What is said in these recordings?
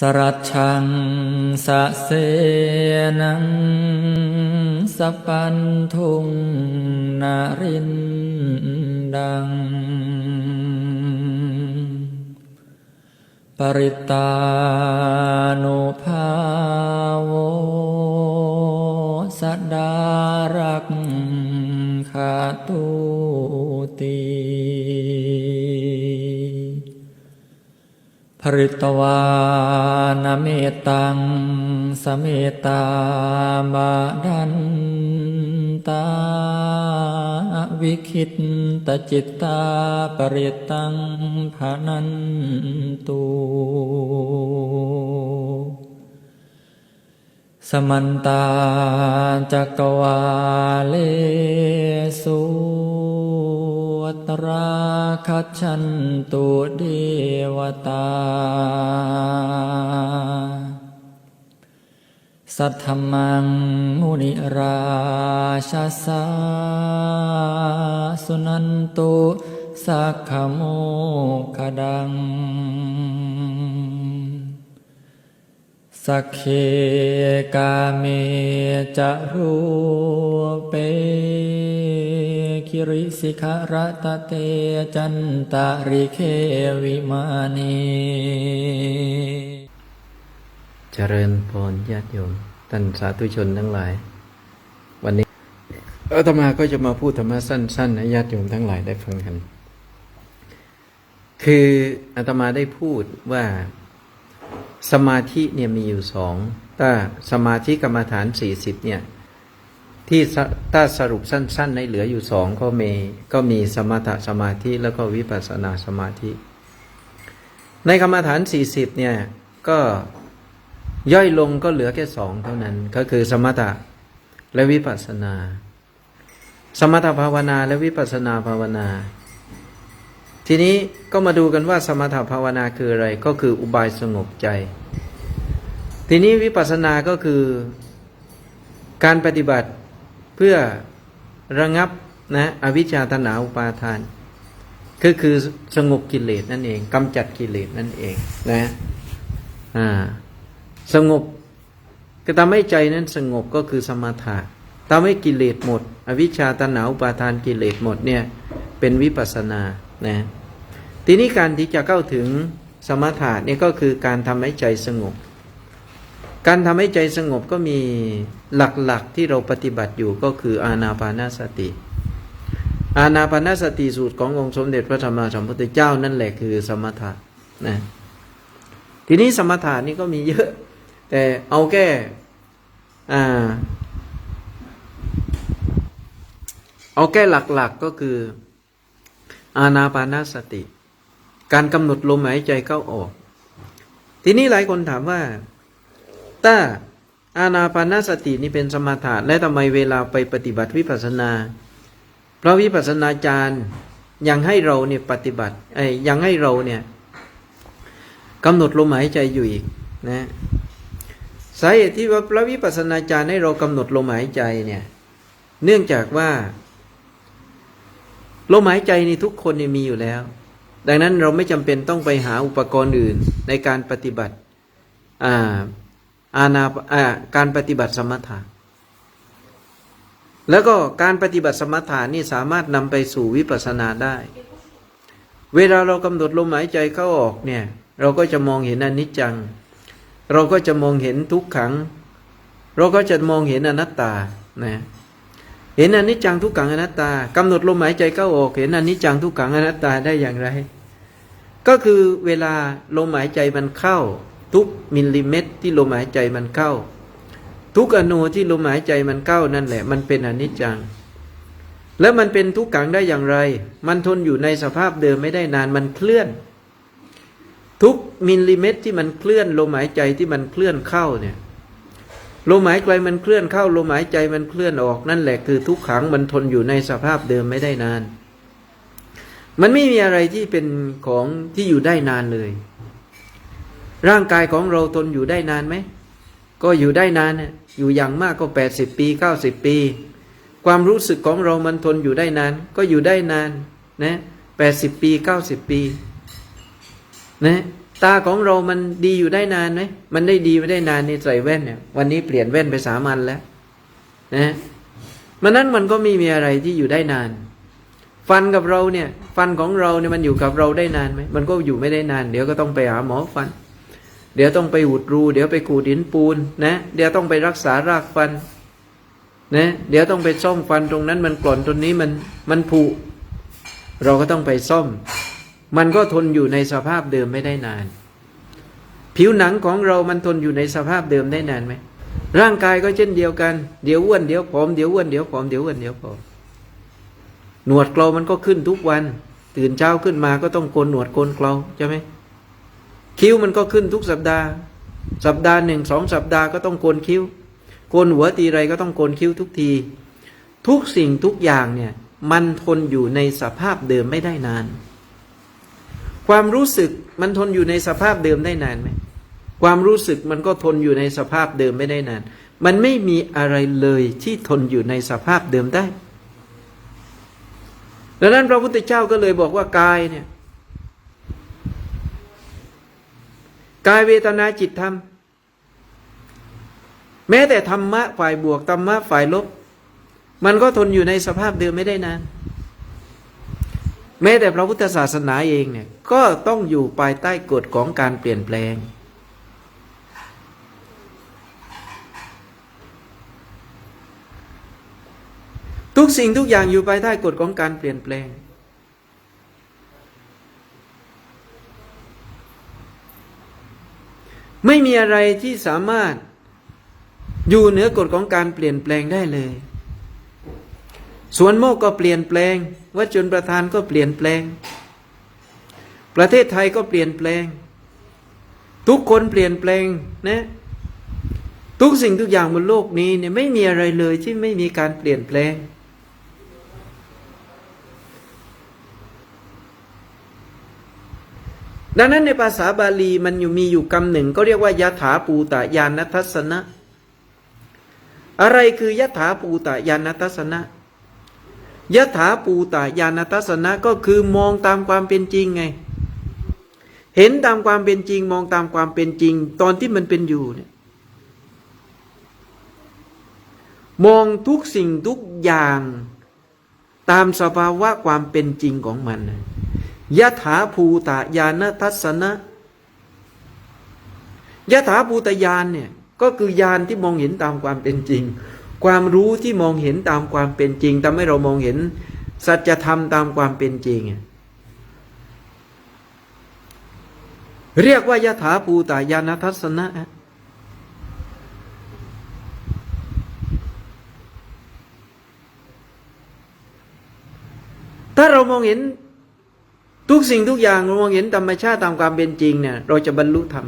สรัชังสะเสนังสัพพันทุงนารินดัง ปริตานุภาโวสดารักขาตุตี ภริตวานเมตังสเมตาบาดันตาวิคิตตจิตตาปริตังภานันตุสมันตาจักวาเลสุ ตราคัจฉันตุเดวตา สัทธมังมุนิราชาสาสุนันตุสักขโมคดัง สักเคกาเมจะรูเป คิริสิขารตเตจันตาริเควิมานีเจริญพรญาติโยมท่านสาธุชนทั้งหลาย วันนี้อาตมาก็จะมาพูดธรรมะสั้นๆให้ญาติโยมทั้งหลายได้ฟังกัน คืออาตมาได้พูดว่าสมาธิเนี่ยมีอยู่สองถ้าสมาธิกรรมฐานสี่สิบเนี่ย ที่ถ้าสรุปสั้น ๆ ในเหลืออยู่สองก็มีก็มีสมถะสมาธิแล้วก็วิปัสสนาสมาธิ ในกรรมฐานสี่สิบเนี่ย ก็ย่อยลงก็เหลือแค่สองเท่านั้น ก็คือสมถะและวิปัสสนา สมถภาวนาและวิปัสสนาภาวนา ทีนี้ก็มาดูกันว่าสมถภาวนาคืออะไร ก็คืออุบายสงบใจ ทีนี้วิปัสสนาก็คือการปฏิบัติ เพื่อระงับนะอวิชชาตนาอุปาทานก็คือสงบกิเลสนั่นเองกำจัดกิเลสนั่นเองนะอ่าสงบก็ทำให้ใจนั้นสงบก็คือสมาถะทำให้กิเลสหมด อวิชชาตนาอุปาทานกิเลสหมดเนี่ยเป็นวิปัสสนานะทีนี้การที่จะเข้าถึงสมถะเนี่ยก็คือการทำให้ใจสงบ การทำให้ใจสงบก็มีหลักๆที่เราปฏิบัติอยู่ก็คืออานาปานาสติ อานาปานาสติสูตรขององค์สมเด็จพระธรรมสัมพุทธเจ้านั่นแหละคือสมถะนะทีนี้สมถะนี่ก็มีเยอะ แต่เอาแค่อ่าเอาแค่หลักๆก็คือ อานาปานาสติ การกำหนดลมหายใจเข้าออก ทีนี้หลายคนถามว่า ถ้าอานาปานาสตินี่เป็นสมถะและทำไมเวลาไปปฏิบัติวิปัสนาพระวิปัสนาจารย์ยังให้เราเนี่ยปฏิบัติไอ้ยังให้เราเนี่ยกำหนดลมหายใจอยู่อีกนะสาเหตุที่ว่าพระวิปัสนาจารย์ให้เรากำหนดลมหายใจเนี่ยเนื่องจากว่าลมหายใจในทุกคนเนี่ยมีอยู่แล้ว ดังนั้นเราไม่จำเป็นต้องไปหาอุปกรณ์อื่นในการปฏิบัติอ่า อาณาการปฏิบัติสมถะแล้วก็การปฏิบัติสมถะนี่สามารถนำไปสู่วิปัสสนาได้ เวลาเรากำหนดลมหายใจเข้าออกเนี่ย เราก็จะมองเห็นอนิจจัง เราก็จะมองเห็นทุกขัง เราก็จะมองเห็นอนัตตานะเห็นอนิจจังทุกขังอนัตตากำหนดลมหายใจเข้าออก เห็นอนิจจังทุกขังอนัตตาได้อย่างไร ก็คือเวลาลมหายใจมันเข้า ทุกมิลลิเมตรที่ลมหายใจมันเข้า ทุกอนูที่ลมหายใจมันเข้านั่นแหละ มันเป็นอนิจจัง แล้วมันเป็นทุกขังได้อย่างไร มันทนอยู่ในสภาพเดิมไม่ได้นานมันเคลื่อน ทุกมิลลิเมตรที่มันเคลื่อนลมหายใจที่มันเคลื่อนเข้าเนี่ยลมหายใจมันเคลื่อนเข้าลมหายใจมันเคลื่อนออกนั่นแหละคือทุกขังมันทนอยู่ในสภาพเดิมไม่ได้นาน มันไม่มีอะไรที่เป็นของที่อยู่ได้นานเลย ร่างกายของเราทนอยู่ได้นานไหม ก็อยู่ได้นานนะอยู่อย่างมากก็แปดสิบปีเก้าสิบปี ความรู้สึกของเรามันทนอยู่ได้นาน ก็อยู่ได้นานนะแปดสิบปีเก้าสิบปีนะตาของเรามันดีอยู่ได้นานไหม มันได้ดีไม่ได้นานในใส่แว่นเนี่ย วันนี้เปลี่ยนแว่นไปสามอันแล้วนะมันนั้นมันก็ไม่มีอะไรที่อยู่ได้นาน ฟันกับเราเนี่ย ฟันของเราเนี่ยมันอยู่กับเราได้นานไหม มันก็อยู่ไม่ได้นาน เดี๋ยวก็ต้องไปหาหมอฟัน เดี๋ยวต้องไปอุดรู เดี๋ยวไปขูดหินปูนนะ เดี๋ยวต้องไปรักษารากฟันนะเดี๋ยวต้องไปซ่อมฟันตรงนั้นมันกร่อนตรงนี้มันมันผุเราก็ต้องไปซ่อม มันก็ทนอยู่ในสภาพเดิมไม่ได้นาน ผิวหนังของเรามันทนอยู่ในสภาพเดิมได้นานไหมร่างกายก็เช่นเดียวกัน เดี๋ยวอ้วนเดี๋ยวผอมเดี๋ยวอ้วนเดี๋ยวผอมเดี๋ยวอ้วนเดี๋ยวผอมหนวดเกลามันก็ขึ้นทุกวัน ตื่นเช้าขึ้นมาก็ต้องโกนหนวดโกนเกลาใช่ไหม คิ้วมันก็ขึ้นทุกสัปดาห์ สัปดาห์หนึ่งสองสัปดาห์ก็ต้องโกนคิ้ว โกนหัวทีไรก็ต้องโกนคิ้วทุกที ทุกสิ่งทุกอย่างเนี่ยมันทนอยู่ในสภาพเดิมไม่ได้นาน ความรู้สึกมันทนอยู่ในสภาพเดิมได้นานไหมความรู้สึกมันก็ทนอยู่ในสภาพเดิมไม่ได้นาน มันไม่มีอะไรเลยที่ทนอยู่ในสภาพเดิมได้ดังนั้นพระพุทธเจ้าก็เลยบอกว่ากายเนี่ย กายเวทนาจิตธรรม แม้แต่ธรรมะฝ่ายบวกธรรมะฝ่ายลบ มันก็ทนอยู่ในสภาพเดิมไม่ได้นาน แม้แต่พระพุทธศาสนาเองเนี่ยก็ต้องอยู่ภายใต้กฎของการเปลี่ยนแปลง ทุกสิ่งทุกอย่างอยู่ภายใต้กฎของการเปลี่ยนแปลง ไม่มีอะไรที่สามารถอยู่เหนือกฎของการเปลี่ยนแปลงได้เลย สวนโมกก็เปลี่ยนแปลงวัจุนประธานก็เปลี่ยนแปลง ประเทศไทยก็เปลี่ยนแปลง ทุกคนเปลี่ยนแปลงนะทุกสิ่งทุกอย่างบนโลกนี้เนี่ยไม่มีอะไรเลยที่ไม่มีการเปลี่ยนแปลง ดังนั้นในภาษาบาลีมันอยู่มีอยู่คำหนึ่ง ก็เรียกว่ายถาปูตะยานทัศนะ อะไรคือยถาปูตะยานทัศนะยถาปูตะยานทัศนะก็คือมองตามความเป็นจริงไง เห็นตามความเป็นจริง มองตามความเป็นจริง ตอนที่มันเป็นอยู่เนี่ยมองทุกสิ่งทุกอย่างตามสภาวะความเป็นจริงของมันนะ ยะถาภูตะญาณทัศนะยะถาภูตญาณเนี่ยก็คือญาณที่มองเห็นตามความเป็นจริง ความรู้ที่มองเห็นตามความเป็นจริงทำให้เรามองเห็น สัจธรรมตามความเป็นจริง เรียกว่ายะถาภูตะญาณทัศนะถ้าเรามองเห็น ทุกสิ่งทุกอย่างเรามองเห็นธรรมชาติตามความเป็นจริงเนี่ย เราจะบรรลุธรรม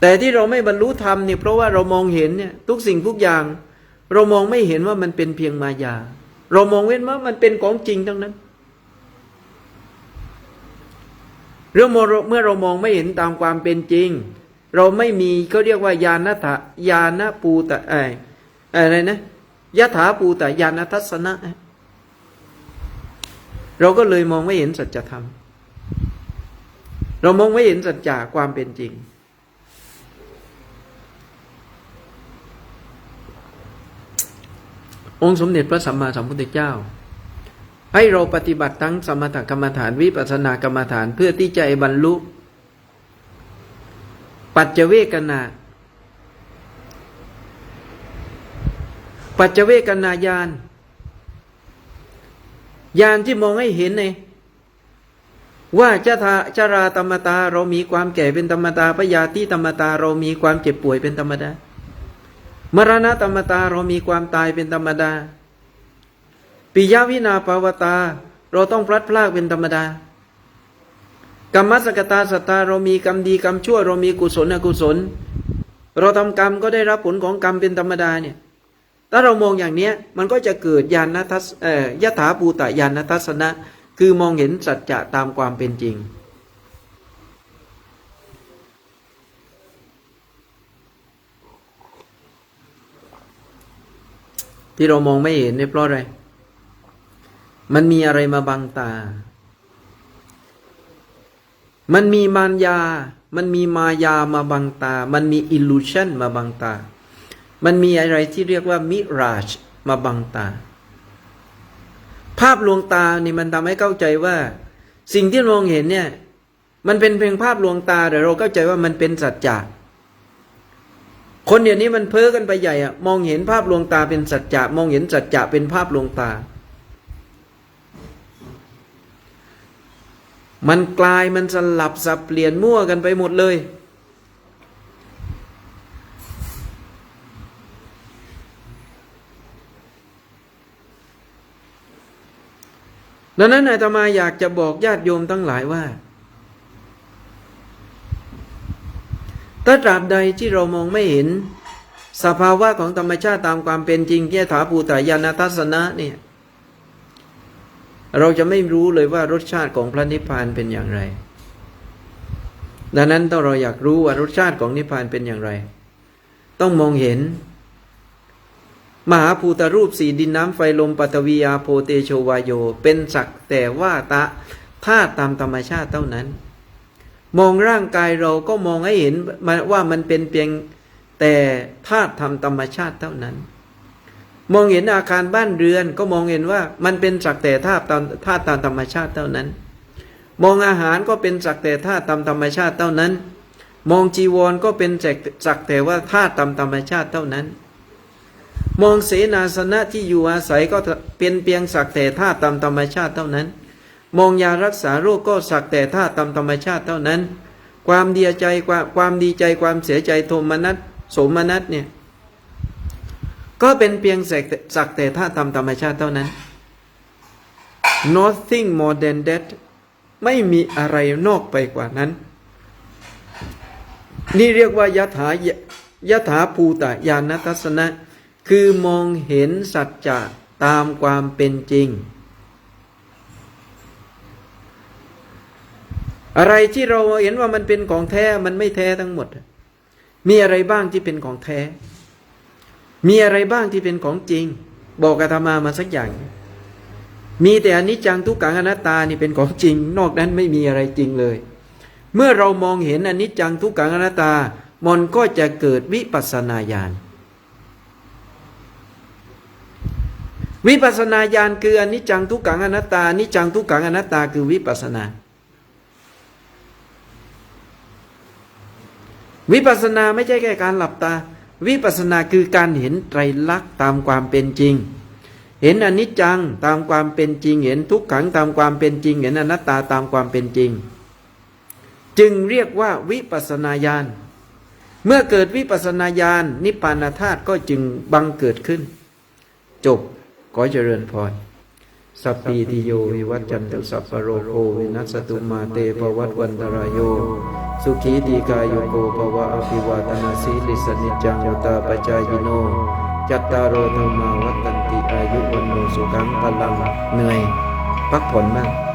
แต่ที่เราไม่บรรลุธรรมเนี่ยเพราะว่าเรามองเห็นเนี่ย ทุกสิ่งทุกอย่าง เรามองไม่เห็นว่ามันเป็นเพียงมายา เรามองเว้นว่ามันเป็นของจริงทั้งนั้นเรื่องเมื่อเรามองไม่เห็นตามความเป็นจริง เราไม่มีเขาเรียกว่าญาณทะญาณปูตะไออะไรนะยะถาปูตะญาณทัศนะ เราก็เลยมองไม่เห็นสัจธรรม เรามองไม่เห็นสัจจะความเป็นจริง องค์สมเด็จพระสัมมาสัมพุทธเจ้า ให้เราปฏิบัติทั้งสมถกรรมฐานวิปัสสนากรรมฐานเพื่อที่จะบรรลุ ปัจเจเวกนาปัจเจเวกนาญาณ ญาณที่มองให้เห็นไงว่าจตาจราธรรมตา เรามีความแก่เป็นธรรมตาพยาธิธรรมตา เรามีความเจ็บป่วยเป็นธรรมดา มรณะธรรมตาเรามีความตายเป็นธรรมดา ปิยวินาภาวตา เราต้องพลัดพรากเป็นธรรมดากรรมสกตาสตตาเรามีกรรมดีกรรมชั่ว เรามีกุศลอกุศล เราทำกรรมก็ได้รับผลของกรรมเป็นธรรมดาเนี่ย ถ้าเรามองอย่างเนี้ยมันก็จะเกิดญาณทัศเอ่ยถาภูตญาณทัศนะ คือมองเห็นสัจจะตามความเป็นจริง ที่เรามองไม่เห็นเนี่ยเพราะอะไร มันมีอะไรมาบังตา มันมีมารยา มันมีมายามาบังตา มันมีอิลูชันมาบังตา มันมีอะไรที่เรียกว่ามิราชมาบังตา ภาพลวงตานี่มันทำให้เข้าใจว่า สิ่งที่มองเห็นเนี่ย มันเป็นเพียงภาพลวงตาแต่เราเข้าใจว่ามันเป็นสัจจะคนเดี๋ยวนี้มันเพ้อกันไปใหญ่อะมองเห็นภาพลวงตาเป็นสัจจะมองเห็นสัจจะเป็นภาพลวงตา มันกลายมันสลับสับเปลี่ยนมั่วกันไปหมดเลย ดังนั้นอาตมาอยากจะบอกญาติโยมทั้งหลายว่า ถ้าตราบใดที่เรามองไม่เห็น สภาวะของธรรมชาติตามความเป็นจริงแยถาภูตายานาทัศนะเนี่ย เราจะไม่รู้เลยว่ารสชาติของพระนิพพานเป็นอย่างไร ดังนั้นต้องเราอยากรู้ว่ารสชาติของนิพพานเป็นอย่างไร ต้องมองเห็น มหาภูตรูปสีดินน้ำไฟลมปัตวียาโพเตโชวายโย เป็นสักแต่ว่าตะธาตุตามธรรมชาติเท่านั้น มองร่างกายเราก็มองให้เห็นว่ามันเป็นเพียงแต่ธาตุทำธรรมชาติเท่านั้น มองเห็นอาคารบ้านเรือนก็มองเห็นว่ามันเป็นสักแต่ธาตุตามธาตุตามธรรมชาติเท่านั้น มองอาหารก็เป็นสักแต่ธาตุตามธรรมชาติเท่านั้น มองจีวรก็เป็นสักแต่ว่าธาตุตามธรรมชาติเท่านั้น มองเสนาสนะที่อยู่อาศัยก็เป็นเพียงสักแต่ธาตุตามธรรมชาติเท่านั้น มองยารักษาโรคก็สักแต่ธาตุตามธรรมชาติเท่านั้น ความดีใจความความดีใจความเสียใจโทมนัสโสมนัสเนี่ยก็เป็นเพียงสักแต่สักแต่ธาตุตามธรรมชาติเท่านั้น nothing more than that ไม่มีอะไรนอกไปกว่านั้น นี่เรียกว่ายถายถาภูตญาณทัศนะ คือมองเห็นสัจจะตามความเป็นจริง อะไรที่เราเห็นว่ามันเป็นของแท้มันไม่แท้ทั้งหมด มีอะไรบ้างที่เป็นของแท้ มีอะไรบ้างที่เป็นของจริง บอกอาตมามาสักอย่าง มีแต่อนิจจังทุกขังอนัตตานี่เป็นของจริง นอกนั้นไม่มีอะไรจริงเลย เมื่อเรามองเห็นอนิจจังทุกขังอนัตตามันก็จะเกิดวิปัสสนาญาณ วิปัสนาญาณคืออนิจจังทุกขังอนัตตาอนิจจังทุกขังอนัตตาคือวิปัสนา วิปัสนาไม่ใช่แค่การหลับตา วิปัสนาคือการเห็นไตรลักษณ์ตามความเป็นจริง เห็นอนิจจังตามความเป็นจริง เห็นทุกขังตามความเป็นจริง เห็นอนัตตาตามความเป็นจริง จึงเรียกว่าวิปัสนาญาณเมื่อเกิดวิปัสนาญาณนิพพานธาตุก็จึงบังเกิดขึ้น จบ อเจริญพรสัพพีติโยวิวัจจันตุสัพพโรโควินัสตุมาเตปวัตวันตรายโย สุขีตีกายโกภวะอภิวาตนาสีลิสนิจังวุตาปจายโน จัตตารโอธรรมาวัตันติอายุวันโนสุขังพลังเหนื่อย พักผ่อนบ้าง